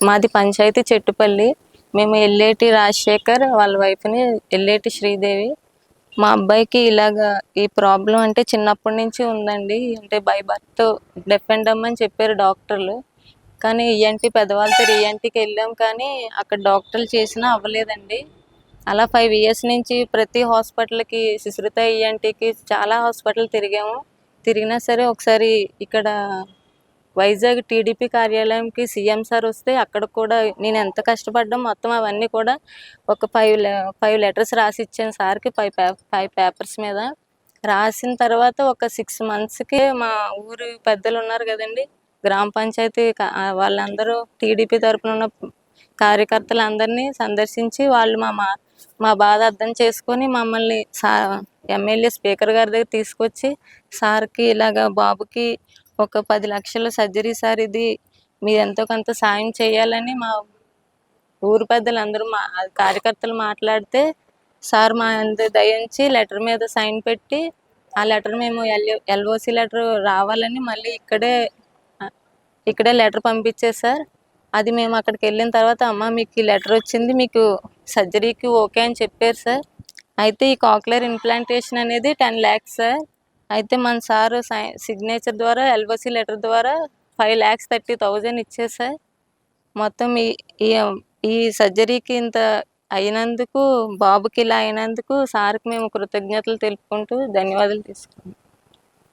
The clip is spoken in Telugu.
మాది పంచాయతీ చెట్టుపల్లి. మేము ఎల్లేటి రాజశేఖర్ వాళ్ళ వైఫ్ని ఎల్లేటి శ్రీదేవి. మా అబ్బాయికి ఇలాగా ఈ ప్రాబ్లం అంటే చిన్నప్పటి నుంచి ఉందండి. అంటే బై బర్త్ డెఫ్ అండ్ అని చెప్పారు డాక్టర్లు. కానీ ఈఎన్టీ పెద్దవాళ్ళతో ఈఎన్టీకి వెళ్ళాం కానీ అక్కడ డాక్టర్లు చేసినా అవ్వలేదండి. అలా ఫైవ్ ఇయర్స్ నుంచి ప్రతి హాస్పిటల్కి సుశ్రుత ఈఎన్టీకి చాలా హాస్పిటల్ తిరిగాము. తిరిగినా సరే ఒకసారి ఇక్కడ వైజాగ్ టీడీపీ కార్యాలయంకి సీఎం సార్ వస్తే అక్కడ కూడా నేను ఎంత కష్టపడ్డా మొత్తం అవన్నీ కూడా ఒక ఫైవ్ ఫైవ్ లెటర్స్ రాసి ఇచ్చాను సార్కి ఫైవ్ ఫైవ్ పేపర్స్ మీద. రాసిన తర్వాత ఒక సిక్స్ మంత్స్కి మా ఊరు పెద్దలు ఉన్నారు కదండి గ్రామ పంచాయతీ వాళ్ళందరూ టీడీపీ తరపున ఉన్న కార్యకర్తలందరినీ సందర్శించి వాళ్ళు మా మా మా బాధ అర్థం చేసుకొని మమ్మల్ని సా ఎమ్మెల్యే స్పీకర్ గారి దగ్గర తీసుకొచ్చి సార్కి ఇలాగ బాబుకి ఒక పది లక్షల సర్జరీ సార్ ఇది. మీరు ఎంతో కొంత సాయం చేయాలని మా ఊరు పెద్దలందరూ మా కార్యకర్తలు మాట్లాడితే సార్ మా అందరి దయించి లెటర్ మీద సైన్ పెట్టి ఆ లెటర్ మేము ఎల్ ఎల్ఓసి లెటర్ రావాలని మళ్ళీ ఇక్కడే ఇక్కడే లెటర్ పంపించేది సార్. అది మేము అక్కడికి వెళ్ళిన తర్వాత అమ్మ మీకు ఈ లెటర్ వచ్చింది మీకు సర్జరీకి ఓకే అని చెప్పారు సార్. అయితే ఈ కాక్లర్ ఇంప్లాంటేషన్ అనేది టెన్ ల్యాక్స్ సార్. అయితే మన సార్ సిగ్నేచర్ ద్వారా ఎల్ఓసి లెటర్ ద్వారా ఫైవ్ ల్యాక్స్ థర్టీ థౌజండ్ ఇచ్చారు సార్. మొత్తం ఈ ఈ ఈ సర్జరీకి ఇంత అయినందుకు బాబుకి ఇలా అయినందుకు సార్కి మేము కృతజ్ఞతలు తెలుపుకుంటూ ధన్యవాదాలు తీసుకుంటాం